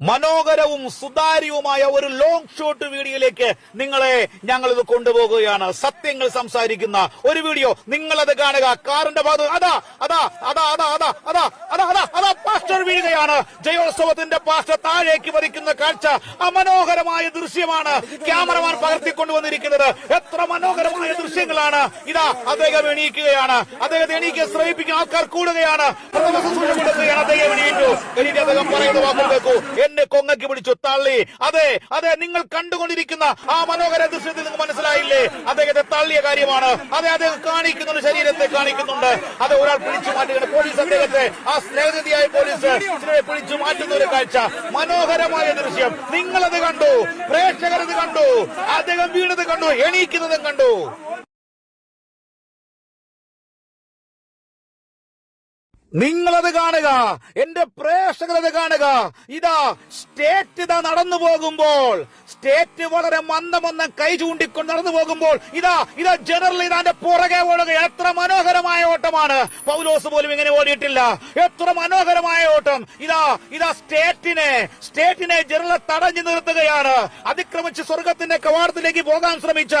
മനോഹരവും സുതാര്യവുമായ ഒരു long shot വീഡിയോയിലേക്ക് നിങ്ങളെ ഞങ്ങൾ ഇത് കൊണ്ടുപോകുകയാണ്. സത്യങ്ങൾ സംസാരിക്കുന്ന ഒരു വീഡിയോ. നിങ്ങളത് കാണുക. കാറിന്റെ ഭാഗത്ത്. അതാ അതാ അതാ അതാ അതാ അതാ അതാ വീഴുകയാണ്. ജയോത്സവത്തിന്റെ പാസ്റ്റ് താഴേക്ക് വരിക്കുന്ന കാഴ്ച അമനോഹരമായ ദൃശ്യമാണ്. ക്യാമറമാൻ പകർത്തിക്കൊണ്ടുവന്നിരിക്കുന്നത്. എത്ര മനോഹരമായ ദൃശ്യങ്ങളാണ്. ഇതാ അദ്ദേഹം എണീക്കുകയാണ്. അദ്ദേഹത്തെ എണീക്കാൻ ശ്രമിപ്പിക്കുന്ന ആൾക്കാർ കൂടുകയാണ്. അദ്ദേഹം എണീറ്റു. അദ്ദേഹം പറയുന്ന എന്നെ കൊങ്ങയ്ക്ക് പിടിച്ചു. തള്ളി. അതെ അതെ നിങ്ങൾ കണ്ടുകൊണ്ടിരിക്കുന്ന ആ മനോഹര ദൃശ്യത്തിൽ നിങ്ങൾക്ക് മനസ്സിലായില്ലേ? അദ്ദേഹത്തെ തള്ളിയ കാര്യമാണ്. അതെ അദ്ദേഹം കാണിക്കുന്നുണ്ട് ശരീരത്തെ കാണിക്കുന്നുണ്ട്. അത് ഒരാൾ പിടിച്ചു മാറ്റുകയാണ്. പോലീസ് അദ്ദേഹത്തെ ആ സ്നേഹനിധിയായ പോലീസ് പിടിച്ചു മാറ്റുന്ന ഒരു കാഴ്ച. മനോഹരമായ ദൃശ്യം. നിങ്ങളത് കണ്ടു പ്രേക്ഷകർ ഇത് കണ്ടു അദ്ദേഹം വീണത് കണ്ടു എണീക്കുന്നതും കണ്ടു. നിങ്ങളത് കാണുക. എന്റെ പ്രേക്ഷകരത് കാണുക. ഇതാ സ്റ്റേറ്റ് ഇതാ നടന്നു പോകുമ്പോൾ സ്റ്റേറ്റ് വളരെ മന്ദമന്ദം കൈ ചൂണ്ടിക്കൊണ്ട് നടന്നു പോകുമ്പോൾ ഇതാ ഇതാ ജനറൽ ഇതാന്റെ പുറകെ ഓടുക. എത്ര മനോഹരമായ ഓട്ടമാണ്. പൗലോസ് പോലും ഇങ്ങനെ ഓടിയിട്ടില്ല. എത്ര മനോഹരമായ ഓട്ടം. ഇതാ ഇതാ സ്റ്റേറ്റിനെ സ്റ്റേറ്റിനെ ജനറൽ തടഞ്ഞു നിർത്തുകയാണ്. അതിക്രമിച്ച് സ്വർഗത്തിന്റെ കവാടത്തിലേക്ക് പോകാൻ ശ്രമിച്ച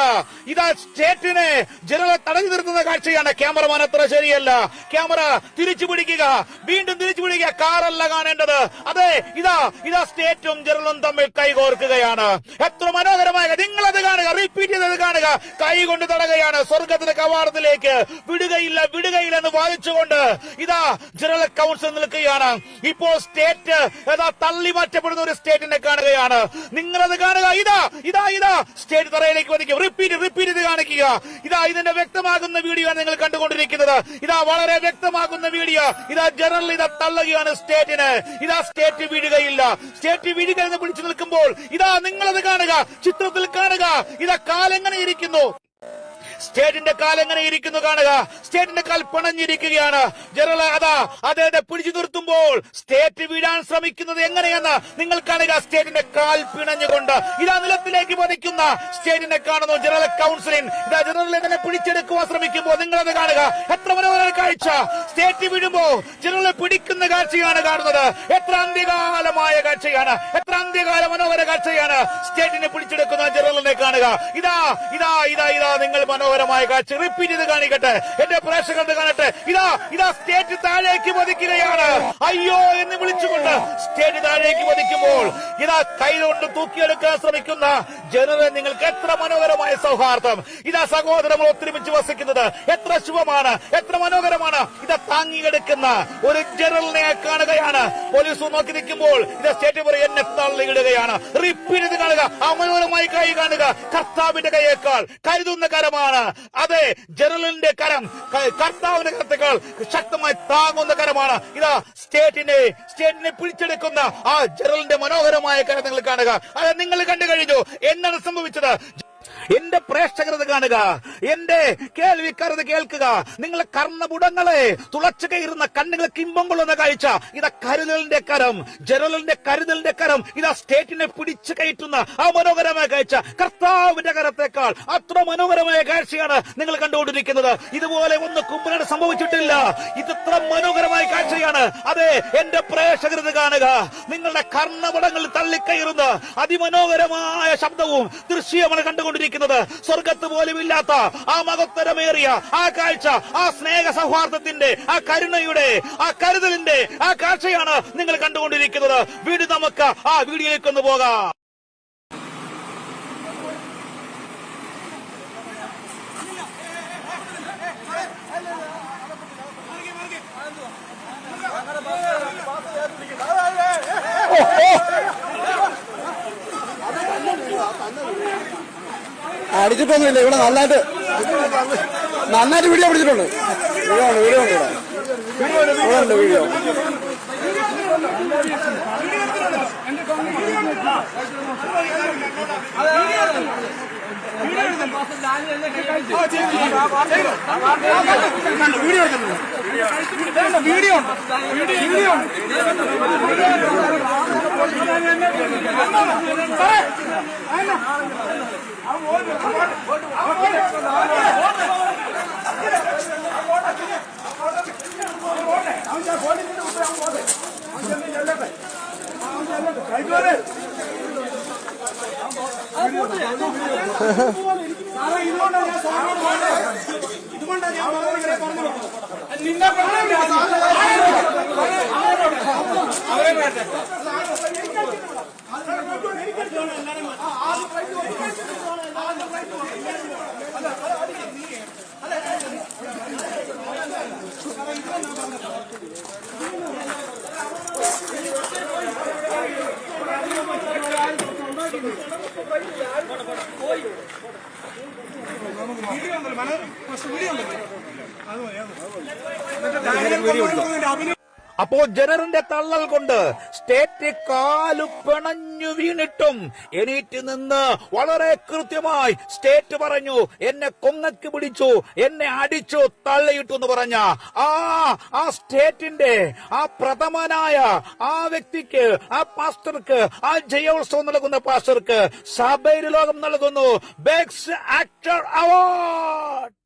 ഇതാ സ്റ്റേറ്റിനെ ജനറൽ തടഞ്ഞു നിർത്തുന്ന കാഴ്ചയാണ്. ക്യാമറമാൻ അത്ര ശരിയല്ല. ക്യാമറ തിരിച്ചു പിടിക്കുക. വീണ്ടും തിരിച്ചു പിടിക്കുക. കാറല്ല കാണേണ്ടത്. അതെ ഇതാ ഇതാ സ്റ്റേറ്റും ജനറലും തമ്മിൽ കൈകോർക്കുകയാണ്. എത്ര മനോഹരമായ നിങ്ങളത് കാണുക. കാണുക കൈ കൊണ്ട് തടകയാണ് സ്വർഗത്തിന്റെ കവാടത്തിലേക്ക്. വിടുകയില്ല വിടുകയില്ല എന്ന് വാദിച്ചുകൊണ്ട് ഇതാ ജനറൽ കൗൺസിൽ നിൽക്കുകയാണ്. ഇപ്പോ സ്റ്റേറ്റ് ഏതാ തള്ളി മാറ്റപ്പെടുന്ന ഒരു സ്റ്റേറ്റിനെ കാണുകയാണ്. നിങ്ങളത് കാണുക ഇതാ ഇതാ ഇതാ. സ്റ്റേറ്റ് തറയിലേക്ക് വധിക്കും. റിപ്പീറ്റ് റിപ്പീറ്റ് ഇത് കാണിക്കുക. ഇതാ ഇതിന്റെ വ്യക്തമാകുന്ന വീഡിയോ നിങ്ങൾ കണ്ടുകൊണ്ടിരിക്കുന്നത്. ഇതാ വളരെ വ്യക്തമാകുന്ന വീഡിയോ. ഇതാ ജനറൽ ഇതാ തള്ളുകയാണ് സ്റ്റേറ്റിന്. ഇതാ സ്റ്റേറ്റ് വീഴുകയില്ല സ്റ്റേറ്റ് വീഴുക എന്ന് പിടിച്ചു നിൽക്കുമ്പോൾ ഇതാ നിങ്ങളത് കാണുക ചിത്രത്തിൽ കാണുക. ഇതാ കാലെങ്ങനെ que Novo. സ്റ്റേറ്റിന്റെ കാൽ എങ്ങനെ ഇരിക്കുന്നു കാണുക? സ്റ്റേറ്റിന്റെ കാൽ പിണഞ്ഞിരിക്കുകയാണ്. ജനറൽ അതാ അദ്ദേഹത്തെ പിടിച്ചു നിർത്തുമ്പോൾ സ്റ്റേറ്റ് വീഴാൻ ശ്രമിക്കുന്നത് എങ്ങനെയെന്ന് നിങ്ങൾ കാണുക. സ്റ്റേറ്റിന്റെ കാൽ പിണഞ്ഞുകൊണ്ട് ഇതാ നിലത്തിലേക്ക് പതിക്കുന്ന സ്റ്റേറ്റിനെ കാണുന്നു ജനറൽ കൗൺസിലിൻ. ഇതാ ജനറൽ ഇതിനെ പിടിച്ചെടുക്കുവാൻ ശ്രമിക്കുമ്പോൾ നിങ്ങൾ അത് കാണുക. എത്ര മനോഹര കാഴ്ച. സ്റ്റേറ്റ് വീഴുമ്പോ ജനറലെ പിടിക്കുന്ന കാഴ്ചയാണ് കാണുന്നത്. എത്ര അന്ത്യകാലമായ കാഴ്ചയാണ്. എത്ര അന്ത്യകാല മനോഹര കാഴ്ചയാണ് സ്റ്റേറ്റിനെ പിടിച്ചെടുക്കുന്ന ജനറലിനെ കാണുക. ഇതാ ഇതാ ഇതാ ഇതാ നിങ്ങൾ മനോഹരമായ കാഴ്ച. റിപ്പീറ്റ് ചെയ്ത് കാണിക്കട്ടെ. എന്റെ പ്രേക്ഷകർ കാണട്ടെ. ഇതാ ഇതാ സ്റ്റേറ്റ് താഴേക്ക് പതിക്കുകയാണ്. അയ്യോ എന്ന് വിളിച്ചുകൊണ്ട് സ്റ്റേറ്റ് താഴേക്ക് പതിക്കുമ്പോൾ ഇതാ കൈകൊണ്ട് തൂക്കിയെടുക്കാൻ ശ്രമിക്കുന്ന ജനറൽ നിങ്ങൾക്ക് എത്ര മനോഹരമായ സൗഹാർദ്ദം. ഇതാ സഹോദരങ്ങൾ ഒത്തൊരുമിച്ച് വസിക്കുന്നത് എത്ര ശുഭമാണ് എത്ര മനോഹരമാണ്. ഇതാ താങ്ങിയെടുക്കുന്ന ഒരു ജനറലിനെ കാണുകയാണ്. പോലീസ് നോക്കി നിൽക്കുമ്പോൾ ഇതാ സ്റ്റേറ്റ് പറയും എന്നെ തള്ളിയിടുകയാണ്. റിപ്പീറ്റ് കാണുക. അമനോഹരമായി കൈ കാണുക. കർത്താവിന്റെ കൈയേക്കാൾ കരുതുന്ന കരമാണ്. അതെ ജനലിന്റെ കരം. കർത്താവിന്റെ കരത്തേക്കാൾ ശക്തമായി താങ്ങുന്ന കരമാണ്. ഇതാ സ്റ്റേറ്റിനെ സ്റ്റേറ്റിനെ പിടിച്ചെടുക്കുന്ന ആ ജനറലിന്റെ മനോഹരമായ കരം നിങ്ങൾ കാണുക. അതെ നിങ്ങൾ കണ്ടു കഴിഞ്ഞു. എന്താണ് സംഭവിച്ചത്? എന്റെ പ്രേക്ഷകരത് കാണുക എന്റെ കേൾവിക്കാരത് കേൾക്കുക. നിങ്ങളെ കർണപുടങ്ങളെ തുളച്ചു കയറുന്ന കണ്ണുകളെ കിമ്പം കൊള്ളുന്ന കാഴ്ച ഇതാ കരുതലിന്റെ കരം ജനറലിന്റെ കരുതലിന്റെ കരം ഇതാ സ്റ്റേറ്റിനെ പിടിച്ചു കയറ്റുന്ന ആ മനോഹരമായ കാഴ്ച. കർത്താവിന്റെ കരത്തേക്കാൾ അത്ര മനോഹരമായ കാഴ്ചയാണ് നിങ്ങൾ കണ്ടുകൊണ്ടിരിക്കുന്നത്. ഇതുപോലെ ഒന്ന് കുമ്പനാട് സംഭവിച്ചിട്ടില്ല. ഇതത്ര മനോഹരമായ കാഴ്ചയാണ്. അതെ എന്റെ പ്രേക്ഷകരത് കാണുക. നിങ്ങളുടെ കർണപടങ്ങളിൽ തള്ളിക്കയറുന്ന അതിമനോഹരമായ ശബ്ദവും ദൃശ്യമാണ് കണ്ടുകൊണ്ടിരിക്കുന്നത്. സ്വർഗത്ത് പോലും ഇല്ലാത്ത ആ മഹത്തരമേറിയ ആ കാഴ്ച ആ സ്നേഹ സൗഹാർദ്ദത്തിന്റെ ആ കരുണയുടെ ആ കരുതലിന്റെ ആ കാഴ്ചയാണ് നിങ്ങൾ കണ്ടുകൊണ്ടിരിക്കുന്നത്. വീട് നമുക്ക് ആ വീഡിയോയിലേക്ക് ഒന്ന് പോകാം. അടിച്ചിട്ടൊന്നുമില്ല ഇവിടെ നന്നായിട്ട് നന്നായിട്ട് വീഡിയോ പിടിച്ചിട്ടുണ്ട്. വീഡിയോ ഉണ്ട് വീഡിയോ ഉണ്ട് ഇവിടെ. വീഡിയോ വീഡിയോ വീഡിയോ വീഡിയോ നിന്നെ അപ്പോ ജനറിന്റെ തള്ളൽ കൊണ്ട് സ്റ്റേറ്റ് കാലു പിണഞ്ഞു വീണിട്ടും എണീറ്റ് നിന്ന് വളരെ കൃത്യമായി സ്റ്റേറ്റ് പറഞ്ഞു എന്നെ കൊങ്ങക്ക് പിടിച്ചു എന്നെ അടിച്ചു തള്ളിയിട്ടു എന്ന് പറഞ്ഞ ആ ആ സ്റ്റേറ്റിന്റെ ആ പ്രഥമനായ ആ വ്യക്തിക്ക് ആ പാസ്റ്റർക്ക് ആ ജയോത്സവം നൽകുന്ന പാസ്റ്റർക്ക് സഭയിൽ ലോകം നൽകുന്നു ബെസ്റ്റ് ആക്ടർ അവാർഡ്